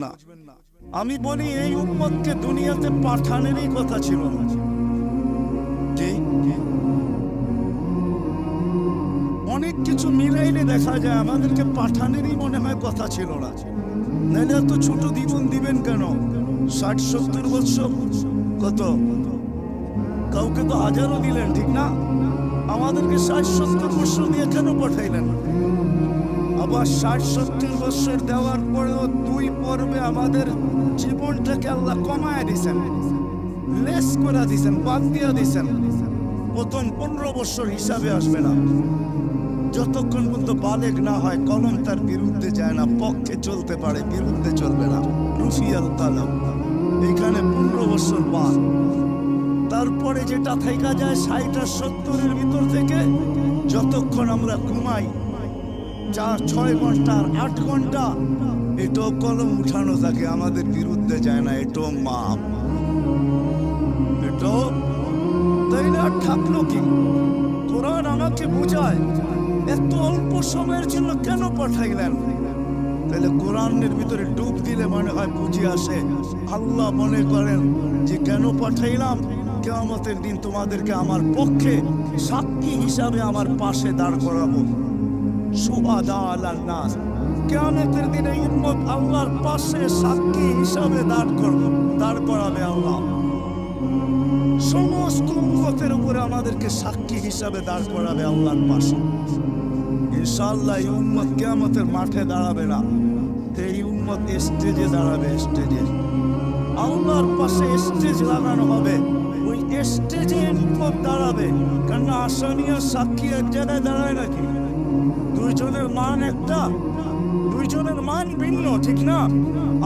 না। আমি বলি, এই উম্মতকে দুনিয়াতে পাঠানেরই কথা ছিল না। অনেক কিছু মিলাইলে দেখা যায়, আমাদেরকে পাঠানেরই মনে হয় কথা ছিল না। নাহলে এত ছোট জীবন দিবেন কেন? ষাট, সত্তর বৎসর? কত? কাউকে তো হাজারও দিলেন, ঠিক না? আমাদেরকে ষাট, সত্তর বৎসর দিয়ে কেন পাঠাইলেন? আবার ষাট, সত্তর বছর দেওয়ার পরেও দুই পর্বে আমাদের জীবনটাকে আল্লাহ কমায় দিছেন, লেস করে দিছেন, বাদ দিয়ে দিছেন। প্রথম পনেরো বছর হিসাবে আসবে না। যতক্ষণ পর্যন্ত বালেক না হয়, কলম তার বিরুদ্ধে যায় না, পক্ষে চলতে পারে, বিরুদ্ধে চলবে না। রুফিয়াল কলম। এখানে পনেরো বছর বাদ। তারপরে যেটা থেকে যায়, ষাট আর সত্তরের ভিতর থেকে যতক্ষণ আমরা ঘুমাই চার, ছয় ঘণ্টা আর আট ঘণ্টা। এটাও কলম উঠানো থাকে, আমাদের বিরুদ্ধে যায় না, এটাও মাপ। এটাও, তাই না থাকল কি কোরআন আমাকে বোঝায়, এত অল্প সময়ের জন্য কেন পাঠাইলেন? তাহলে কোরআনের ভিতরে ডুব দিলে মনে হয় বুঝে আসে, আল্লাহ মনে করেন যে কেন পাঠাইলাম? কেয়ামতের দিন তোমাদেরকে আমার পক্ষে সাক্ষী হিসাবে আমার পাশে দাঁড় করাবো। সুবাদা আলার নাস কেয়ামতের দিনে উম্মত আল্লাহর পাশে সাক্ষী হিসাবে দাঁড় করব দাঁড় করাবে আল্লাহ সমস্ত উম্মতের উপরে আমাদেরকে সাক্ষী হিসাবে দাঁড় করাবে আল্লাহর পাশে ইনশাআল্লাহ এই উম্মত কেয়ামতের মাঠে দাঁড়াবে না এই উম্মত স্টেজে দাঁড়াবে স্টেজে আল্লাহর পাশে স্টেজ লাগানো হবে ওই স্টেজে উম্মত দাঁড়াবে কেন আসামি আর সাক্ষী এক জায়গায় দাঁড়ায় নাকি দুইজনের মান একটা, দুইজনের মান ভিন্ন, ঠিক না?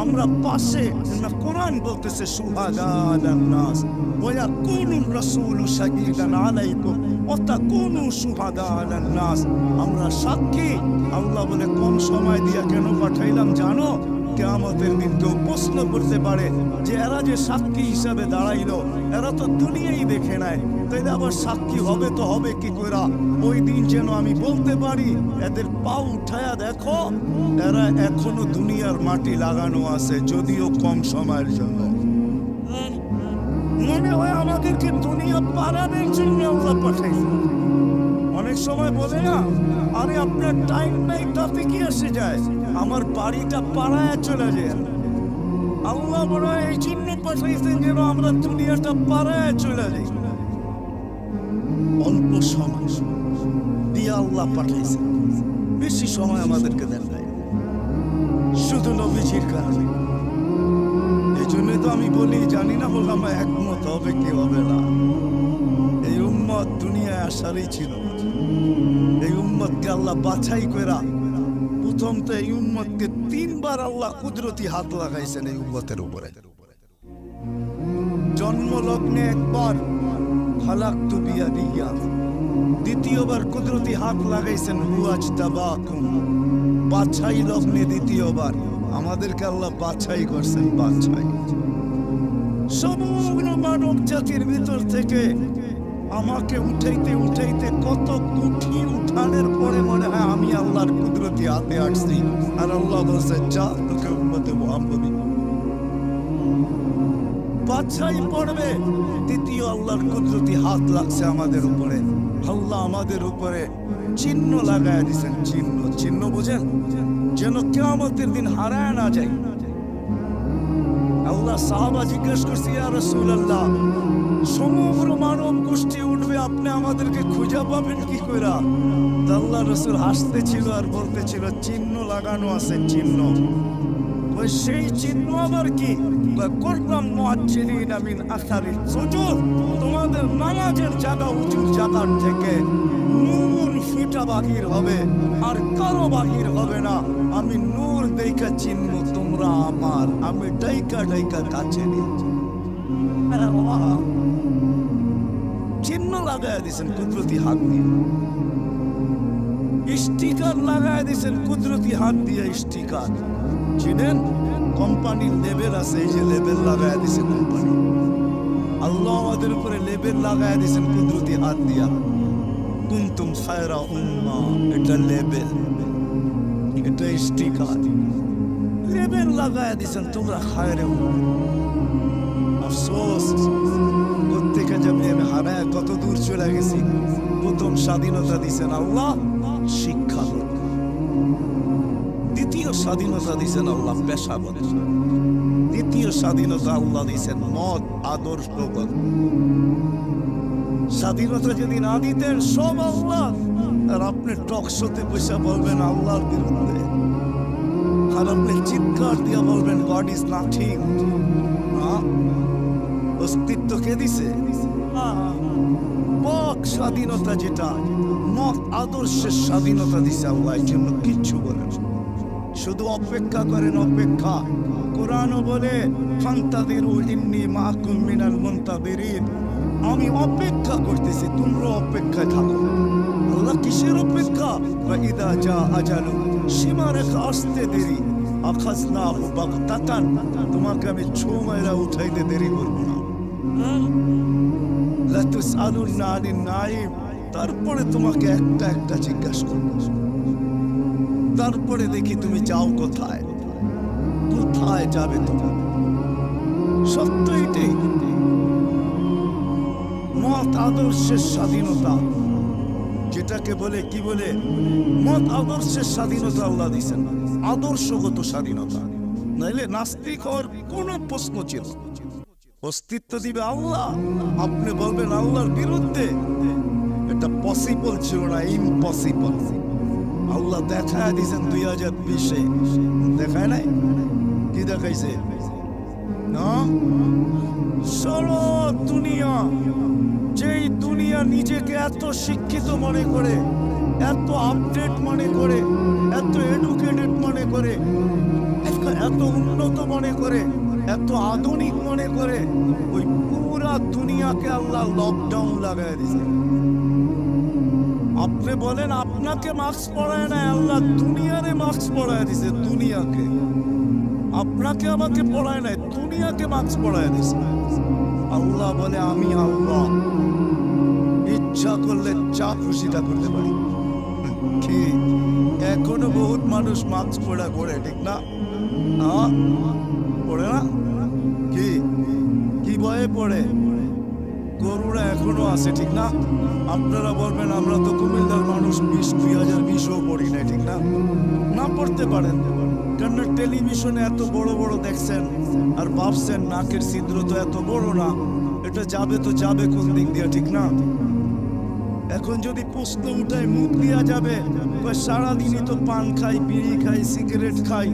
আমরা পাশে না? কোরআন বলতেছে, সুহাদান নাস ওয়া কুনুর রাসূল শাহীদান আলাইকুম ওয়া তাকুনু সুহাদান নাস আমরা সাক্ষী, আল্লাহ বলে, কম সময় দিয়া কেন পাঠাইলাম জানো? কেয়ামতের দিন কেউ প্রশ্ন করতে পারে যে, এরা যে সাক্ষী হিসাবে দাঁড়াইলো এরা তো দুনিয়াই দেখে নাই। তাইলে আবার সাক্ষী হবে তো হবে কি কইরা? ওই দিন যেন আমি বলতে পারি, এদের পা উঠায়া দেখো, এরা এখনও দুনিয়ার মাটি লাগানো আছে, যদিও কম সময়ের জন্য। মনে হয় আমাদেরকে দুনিয়া পারানোর জন্য আল্লাহ পাঠাইছে? অনেক সময় বলে না, আরে আপনার টাইম নাই তাতে কি এসে যায়। আমার বাড়িটা পাড়ায় চলে যায়। আল্লাহ বড় এই জন্য পাঠাইছেন যেন আমরা দুনিয়াটা পাড়ায় চলে যাই। অল্প সময়, দিয়ে আল্লাহ পাঠাইছেন বেশি সময় আমাদেরকে দেন নাই। শুধু নবীজির কারণে। এই জন্যই তো আমি বলি, জানি না বললাম একমত হবে কি হবে না। এই উম্মত দুনিয়ায় আসারই ছিল। এই উম্মতকে আল্লাহ বাছাই করা প্রথম তো এই তিনবার আল্লাহ কুদরতি হাত লাগাইছেন এই উপরে। একবার ফালাক তু বিয়াদিয়া। দ্বিতীয়বার কুদরতি হাত লাগাইছেন হুয়াজ তাবাকুম বাছাই লগ্নে দ্বিতীয়বার। আমাদেরকে আল্লাহ বাছাই করছেন, বাছাই। সমগ্র মানব জাতির ভিতর থেকে আমাকে উঠাইতে উঠাইতে কত কুঠি উঠানের পরে মনে হয় আমি আল্লাহর কুদরতি হাতে আসছি। আর আল্লাহ বলছে, যা তোকে উম্মতে মোহাম্মদী। বাছাই পড়বে। দ্বিতীয় আল্লাহর কুদরতি হাত লাগছে আমাদের উপরে। আল্লাহ আমাদের উপরে চিহ্ন লাগায় দিছেন। চিহ্ন চিহ্ন বুঝেন? যেন কেয়ামতের দিন হারায় না যায় সাহাবা জিজ্ঞেস করছি, ইয়া রাসূলুল্লাহ, সমগ্র মানব গোষ্ঠী উঠবে, আপনি আমাদেরকে খুঁজে পাবেন কি কইরা? আল্লাহ রসুল হাসতেছিল আর বলতেছিল, চিহ্ন লাগানো আছে, চিহ্ন। সেই চিহ্ন আবার কি? করলাম মুআজ্জিলিন মিন আসারি সুজুদ, তোমাদের নামাজের জায়গা উঁচু জায়গার থেকে নূর ফিটা বাহির হবে, আর কারও বাহির হবে না। আমি নূর দেখা চিহ্ন তোমরা আমার, আমি ডাইকা ডাইকা কাছে নিয়েছি চিহ্ন লাগায় দিয়েছেন, কুদরতি হাত দিয়ে। স্টিকার লাগায় দিয়েছেন, কুদরতি হাত দিয়ে স্টিকার। চিনেন? কোম্পানির লেবেল আছে, এই যে লেবেল লাগায় দিয়েছে কোম্পানি। আল্লাহ আমাদের উপরে লেবেল লাগায় দিয়েছেন, কুদরতি হাত দিয়া। কুন্তুম খায়রা উম্মা, এটা লেবেল। এটা স্টিকার। প্রেমের লাগায় দিছেন তোমরা খায়রে আফসোস প্রত্যেকে যেমনি আমি হারায় কত দূর চলে গেছি প্রথম স্বাধীনতা দিছেন আল্লাহ শিক্ষা দ্বিতীয় স্বাধীনতা দিছেন আল্লাহ পেশাগত দ্বিতীয় স্বাধীনতা আল্লাহ দিছেন মত আদর্শগত স্বাধীনতা যদি না দিতেন সব আল্লাহ আর আপনি টকশোতে পয়সা বলবেন আল্লাহর বিরুদ্ধে আর আপনি চিৎকার দিয়ে বলবেন গড ইজ নাথিং অস্তিত্ব কে দিছে? পক স্বাধীনতা যেটা মত আদর্শের স্বাধীনতা দিছে আল্লাহ জন্য কিচ্ছু বলেন শুধু অপেক্ষা করেন, অপেক্ষা। কোরআনও বলে, ফান্তাদিরু ইন্নি মাকুম মিনাল মুনতাদিরিন। আমি অপেক্ষা করতেছি তোমরা অপেক্ষায় থাকো। আল্লাহ কিসের অপেক্ষা? ওয়া ইদা জা আজালু সীমারেখা আসতে দেরি। আখাজনা বাগতাতান তোমাকে আমি ছো মাইরা উঠাইতে দেরি করব না। তারপরে তোমাকে একটা একটা জিজ্ঞাসা করব। তারপরে দেখি তুমি যাও কোথায়। কোথায় যাবে তুমি? সত্য এটাই। মত আদর্শের স্বাধীনতা। যেটাকে বলে, কি বলে? মত আদর্শের স্বাধীনতা আল্লাহ দিছেন আদর্শগত স্বাধীনতা। নাইলে নাস্তিক হওয়ার কোন প্রশ্ন ছিল অস্তিত্ব দিবে আল্লাহ। আপনি বলবেন আল্লাহর বিরুদ্ধে। এটা পসিবল ছিল না ইম্পসিবল আল্লাহ দেখায় দিয়েছেন দুই হাজার বিশে। দেখায় নাই? কি দেখাইছে? না? সরো দুনিয়া। যেই দুনিয়া নিজেকে এত শিক্ষিত মনে করে, এত আপডেট মনে করে, এত এডুকেটেড মনে করে, এত- উন্নত মনে করে, এত আধুনিক মনে করে, ওই পুরা দুনিয়াকে আল্লাহ লকডাউন লাগাই দিছে। আপনি বলেন, আপনাকে মাস্ক পরায় না আল্লাহ দুনিয়ারে মাস্ক পরায় দিছে, দুনিয়াকে। আপনাকে আমাকে পড়ায় নাই, দুনিয়াকে মাস্ক পড়ায় দিছে। আল্লাহ বলে, আমি আল্লাহ। ইচ্ছা করলে চা খুশিটা করতে পারি। কি? এখনও বহুত মানুষ মাস্ক পড়া করে ঠিক না? পড়ে না? কি? কি ভয়ে পড়ে? করুণা এখনও আছে, ঠিক না? আপনারা বলবেন, আমরা তো কুমিল্লার মানুষ বিশ দুই হাজার বিশও পড়ি না ঠিক না? না পড়তে পারেন। কেন টেলিভিশনে এত বড় বড় দেখছেন আর ভাবছেন, নাকের ছিদ্র তো এত বড় না, এটা যাবে তো যাবে কোন দিক দিয়ে, ঠিক না? এখন যদি প্রশ্ন উঠায়, মুখ দিয়া যাবে সারাদিনই তো পান খাই, বিড়ি খাই, সিগারেট খাই,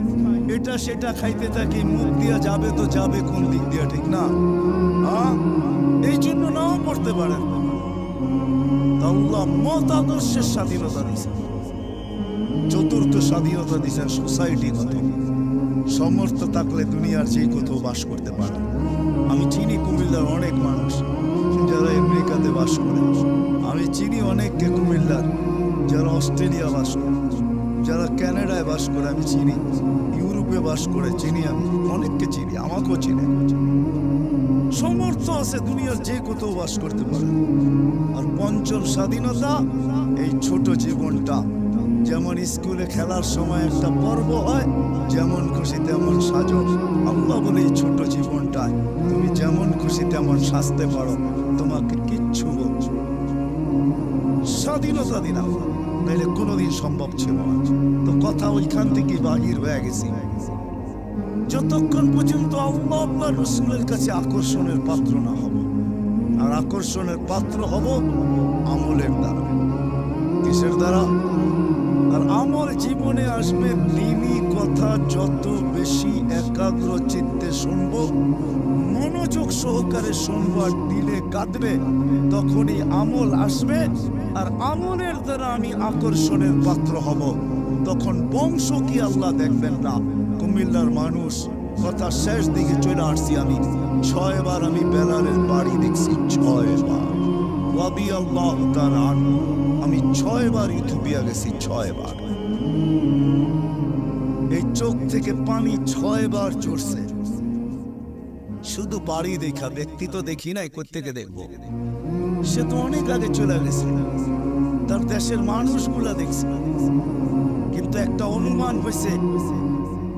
এটা সেটা খাইতে থাকি, মুখ দিয়া যাবে তো যাবে, কোন দিক দিয়া ঠিক না? এই জন্য নাও পড়তে পারেন। আল্লাহ মত আদর্শের স্বাধীনতা দিছে চতুর্থ স্বাধীনতা দিছেন সোসাইটিগত সমর্থ থাকলে দুনিয়ার যে কোথাও বাস করতে পারে। আমি চিনি কুমিল্লার অনেক মানুষ যারা আমেরিকাতে বাস করে। আমি চিনি অনেককে কুমিল্লার যারা অস্ট্রেলিয়া বাস করে, যারা কানাডায় বাস করে, আমি চিনি। ইউরোপে বাস করে, চিনি আমি। অনেককে চিনি, আমাকেও চিনি। সমর্থ আছে দুনিয়ার যে কোথাও বাস করতে পারে। আর পঞ্চম স্বাধীনতা, এই ছোট জীবনটা যেমন স্কুলে খেলার সময় একটা পর্ব হয়, যেমন খুশি তেমন সাজো। আল্লাহ বলে এই ছোট জীবনটায় তুমি যেমন খুশি তেমন সাজতে পারো, তোমাকে কিচ্ছু বলছো। স্বাধীনতা দিলাম নাইলে কোনোদিন সম্ভব ছিল না। তো কথা ওইখান থেকে বাহির হয়ে গেছি। যতক্ষণ পর্যন্ত আল্লাহ আল্লাহ রসুলের কাছে আকর্ষণের পাত্র না হব, আর আকর্ষণের পাত্র হব আমলের দ্বারা। কিসের দ্বারা? আর আমল জীবনে আসবে দিনই কথা যত বেশি একাগ্র চিত্তে শুনব, মনোযোগ সহকারে শুনব আর দিলে কাঁদবে, তখনই আমল আসবে আর আমলের দ্বারা আমি আকর্ষণের পাত্র হব। তখন বংশ কি আল্লাহ দেখবেন না। কুমিল্লার মানুষ, কথা শেষ দিকে চলে আসছি আমি। ছয়বার আমি বেলালের বাড়ি দেখছি, ছয়বার। ওয়াবি আল্লাহ আনহু। আমি ছয়বার ইথিওপিয়া গেছি, ছয়বার। এই চোখ থেকে পানি ছয়বার চড়ছে। শুধু বাড়ি দেখা, ব্যক্তি তো দেখি নাই কোথেকে দেখব? সে তো অনেক আগে চলে গেছে। তার দেশের মানুষগুলা দেখছে। কিন্তু একটা অনুমান হয়েছে,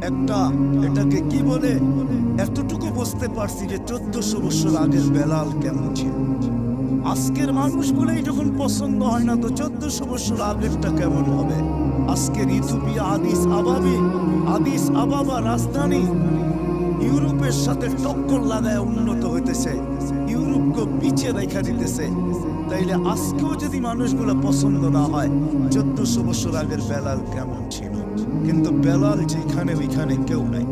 একটা, এটাকে কি বলে? এতটুকু বুঝতে পারছি যে চোদ্দশো বছর আগের বেলাল কেমন ছিল। আজকের মানুষগুলোই যখন পছন্দ হয় না, তো চোদ্দশো বছর আগেরটা কেমন হবে? আজকের ইথুপিয়া আদিস আবাবি, আদিস আবাবা রাজধানী ইউরোপের সাথে টক্কর লাগায় উন্নত হইতেছে। ইউরোপকে পিছিয়ে রেখা দিতেছে। তাইলে আজকেও যদি মানুষগুলো পছন্দ না হয়, চোদ্দশো বছর আগের বেলাল কেমন ছিল? কিন্তু বেলাল যেখানে ওইখানে কেউ নাই।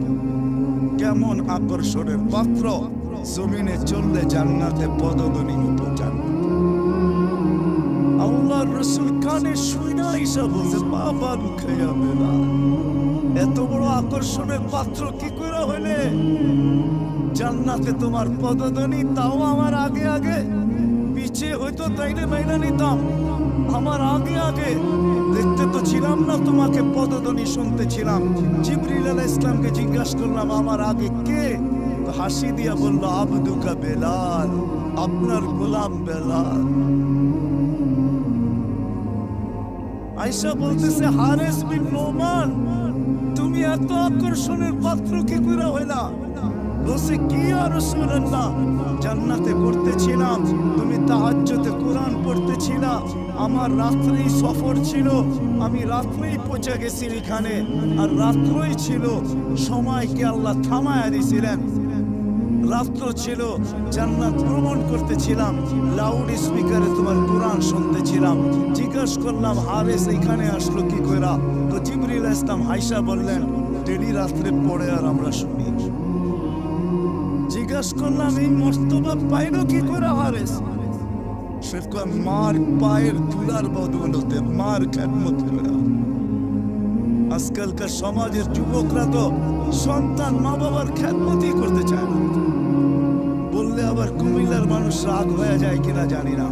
কেমন আকর্ষণের পাত্র? জমিনে চললে জান্নাতে পদধ্বনি মতো জান্নাত আল্লাহর রসুল কানে শুই না ঈশা বলছে, বাবা খেয়া বেলাল এত বড় আকর্ষণের পাত্র কি করে হইলে জান্নাতে তোমার পদধ্বনি, তাও আমার আগে আগে। পিছিয়ে হয়তো তাইলে মাইনা নিতাম। আমার আগে আগে। দেখতে তো ছিলাম না, তোমাকে পদধ্বনি শুনতে ছিলাম। জিবরিল আলাহ ইসলামকে জিজ্ঞাসা করলাম, আমার আগে কে? হাসি দিয়া বলল, আবদুকা বেলাল, আপনার গোলাম বেলাল। আইসা বলতেছে, হারেস বিন নোমান, তুমি এত আকর্ষণের পাত্র কি করে হইলা? বলছে, কি আর রাসূলুল্লাহ, জান্নাতে করতেছিলাম তুমি তাহাজ্জুদে কোরআন পড়তেছিলা, আমার রাত্রেই সফর ছিল, আমি রাত্রেই পৌঁছে গেছি এখানে, আর রাত্রই ছিল, সময়কে আল্লাহ থামায়া দিছিলেন। রাত্র ছিল জান্নাত ভ্রমণ করতেছিলাম লাউড স্পিকারে তোমার কোরআন শুনতেছিলাম। জিজ্ঞাসা করলাম হারেস এখানে আসলো কি কইরা? তো জিবরিল ইসলাম হাইসা বললেন ডেলি রাত্রে পড়ে আর আমরা শুনি। জিজ্ঞাসা করলাম এই মস্তবা পাইলো কি করে হারেস? সে কয়, মার পায়ের তুলার বদৌলতে মার খেদমত করে আজকালকার সমাজের যুবকরা তো সন্তান মা বাবার খ্যাতমতই করতে চায় না। মানুষ হয়ে যায় কিনা জানি না?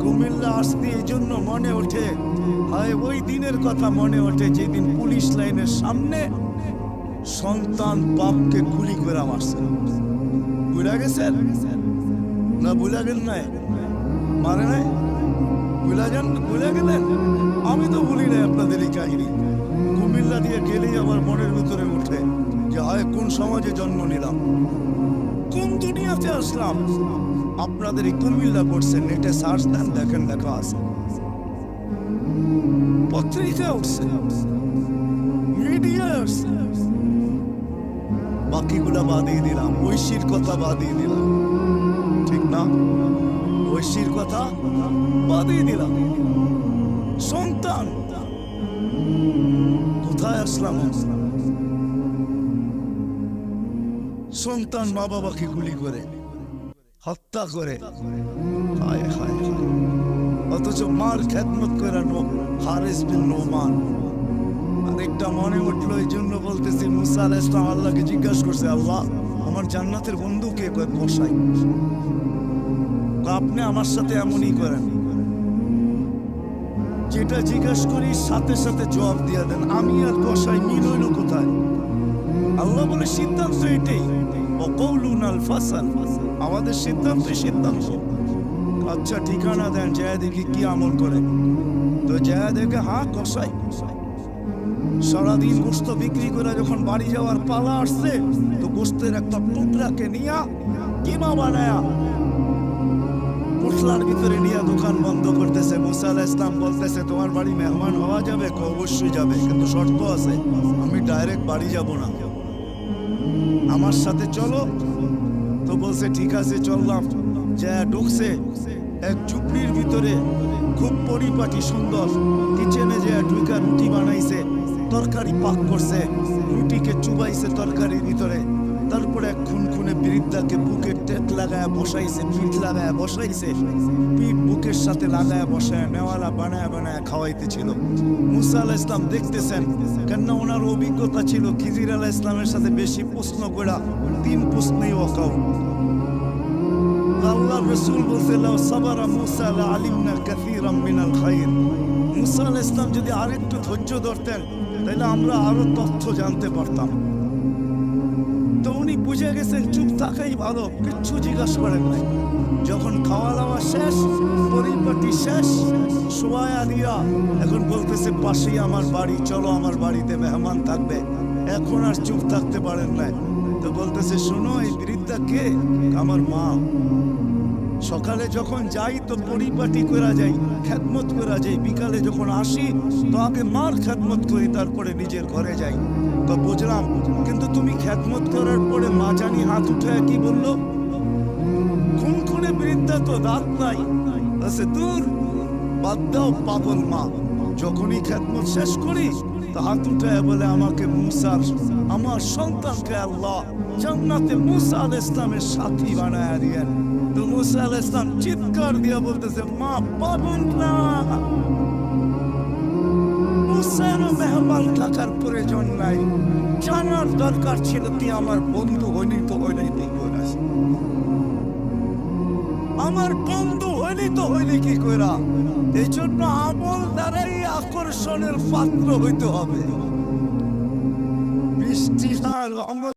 কুমিল্লা আসতে এই জন্য মনে ওঠে, হয়, ওই দিনের কথা মনে ওঠে যেদিন পুলিশ লাইনের সামনে সন্তান বাপকে গুলি করে মারছে। বুঝা গেছেন? না বুঝা গেল নাই? মারে নাই? ভুলা যান ভুলে গেলেন? আমি তো বলি নাই আপনাদের এই কাহিনী। কুমিল্লা দিয়ে গেলেই আমার মনের ভিতরে উঠে যে, হয়, কোন সমাজে জন্ম নিলাম? দুনিয়াতে আসলাম? আপনাদের এই কুমিল্লা পড়ছে, নেটে সার্চ দেন, দেখেন, লেখা আছে। পত্রিকা উঠছে। মিডিয়া বাকিগুলা বাদিয়ে দিলাম, ঐশীর কথা বাদিয়ে দিলাম। ঠিক না? ঐশীর কথা বাদিয়ে দিলাম। সন্তান, কোথায় আসলাম আসলাম সন্তান মা বাবাকে গুলি করে, হত্যা করে। হায় হায়। অথচ মার খেদমত করানো হারেস বিন নোমান। আরেকটা মনে উঠল, এই জন্য বলতেছি, মুসা আলাহ ইসলাম আল্লাহকে জিজ্ঞাসা করছে, আল্লাহ, আমার জান্নাতের বন্ধু কে? কয় আপনি আমার সাথে এমনই করেন। যেটা জিজ্ঞেস করি, সাথে সাথে জবাব দিয়ে দেন, আমি আর কষাই মিল হইল কোথায়? আল্লাহ বলে সিদ্ধান্ত অকৌলুন আল ফাসাল। আমাদের সিদ্ধান্ত সিদ্ধান্ত। আচ্ছা ঠিকানা দেন জয়া দেখি কি আমল করে। তো জয়া দেখে হ্যাঁ কষাই সারাদিন গোস্ত বিক্রি করে যখন বাড়ি যাওয়ার পালা আসছে, তো গোস্তের একটা টুকরাকে নিয়া কিমা বানায়া পোটলার ভিতরে নিয়ে দোকান বন্ধ করতেছে। মুসা ইসলাম বলতেছে, তোমার বাড়ি মেহমান হওয়া যাবে অবশ্যই যাবে, কিন্তু শর্ত আছে, আমি ডাইরেক্ট বাড়ি যাব না। আমার সাথে চলো। তো বলছে, ঠিক আছে, চললাম। যা ঢুকছে এক চুপড়ির ভিতরে, খুব পরিপাটি, সুন্দর। কিচেনে যে ঢুকা রুটি বানাইছে, তরকারি পাক করছে, রুটিকে চুবাইছে তরকারির ভিতরে। তারপরে এক খুন খুনে বৃদ্ধাকে বুকে টেট লাগায় বসাইছে, পিঠ লাগায় বসাইছে, পিঠ বুকের সাথে লাগায় বসায় নেওয়ালা বানায় বানায় খাওয়াইতেছিল। মুসা আলাহ ইসলাম দেখতেছেন, কেননা ওনার অভিজ্ঞতা ছিল খিজির আলাহ ইসলামের সাথে বেশি প্রশ্ন করা তিন প্রশ্নেই ওয়াকাউ। আল্লাহ রসুল বলছে, লাউ সাবারা মুসা লা আলিমনা কাসীরাম মিনাল খাইর। মুসা আলাইহিস ইসলাম যদি আরেকটু ধৈর্য ধরতেন, তাহলে আমরা আরও তথ্য জানতে পারতাম। বুঝে গেছেন চুপ থাকাই ভালো, কিচ্ছু জিজ্ঞাসা করেন নাই। যখন খাওয়া দাওয়া শেষ, পরিপাটি শেষ সোয়া দিয়া এখন বলতেছে, পাশেই আমার বাড়ি, চলো আমার বাড়িতে মেহমান থাকবে। এখন আর চুপ থাকতে পারেন না তো বলতেছে, শোনো, এই বৃদ্ধা কে? আমার মা। সকালে যখন যাই, তো পরিপাটি করা যাই, খেদমত করা যাই। বিকালে যখন আসি, তো আগে মার খেদমত করি, তারপরে নিজের ঘরে যাই। তো বুঝলাম, কিন্তু তুমি খ্যাতমত করার পরে মা জানি হাত উঠে কি বলল? খুন খুনে বৃদ্ধা তো দাঁত নাই। আছে দূর। বাদ দাও পাগল মা। যখনই খেদমত শেষ করি, তো হাত উঠে বলে আমাকে মুসার, আমার সন্তানকে আল্লাহ জান্নাতে মুসা আল ইসলামের সাথী বানায় দিয়েন। তো মুসা আল ইসলাম চিৎকার দিয়ে বলতেছে, মা পাবন না। মুসারও মেহমান থাকার প্রয়োজন নাই। জানার দরকার ছিল তুই আমার বন্ধু হইনি তো হইলেই তুই কইরাস আমার বন্ধু হইলি তো হইলি কি কইরা? এই জন্য আমল দ্বারাই আকর্ষণের পাত্র হইতে হবে। বৃষ্টি আর